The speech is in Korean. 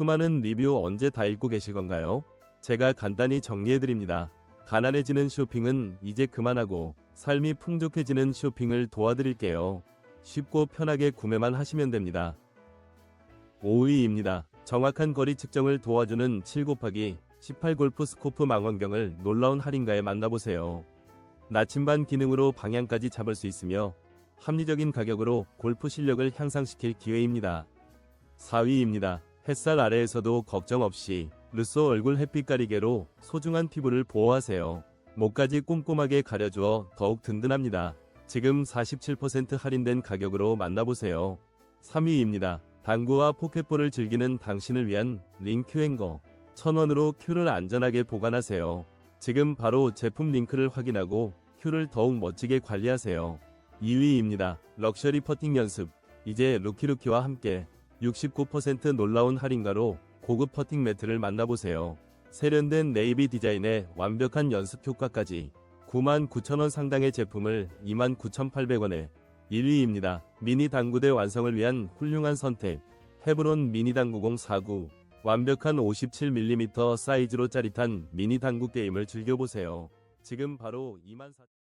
수많은 리뷰 언제 다 읽고 계실 건가요? 제가 간단히 정리해드립니다. 가난해지는 쇼핑은 이제 그만하고 삶이 풍족해지는 쇼핑을 도와드릴게요. 쉽고 편하게 구매만 하시면 됩니다. 5위입니다. 정확한 거리 측정을 도와주는 7 곱하기 18 골프 스코프 망원경을 놀라운 할인가에 만나보세요. 나침반 기능으로 방향까지 잡을 수 있으며 합리적인 가격으로 골프 실력을 향상시킬 기회입니다. 4위입니다. 햇살 아래에서도 걱정 없이 르소 얼굴 햇빛 가리개로 소중한 피부를 보호하세요. 목까지 꼼꼼하게 가려주어 더욱 든든합니다. 지금 47% 할인된 가격으로 만나보세요. 3위입니다. 당구와 포켓볼을 즐기는 당신을 위한 링큐 행거. 1000원으로 큐를 안전하게 보관하세요. 지금 바로 제품 링크를 확인하고 큐를 더욱 멋지게 관리하세요. 2위입니다. 럭셔리 퍼팅 연습. 이제 루키루키와 함께 69% 놀라운 할인가로 고급 퍼팅 매트를 만나보세요. 세련된 네이비 디자인에 완벽한 연습 효과까지 99,000원 상당의 제품을 29,800원에 1위입니다. 미니 당구대 완성을 위한 훌륭한 선택. 헤브론 미니 당구공 49. 완벽한 57mm 사이즈로 짜릿한 미니 당구 게임을 즐겨보세요. 지금 바로 24,000원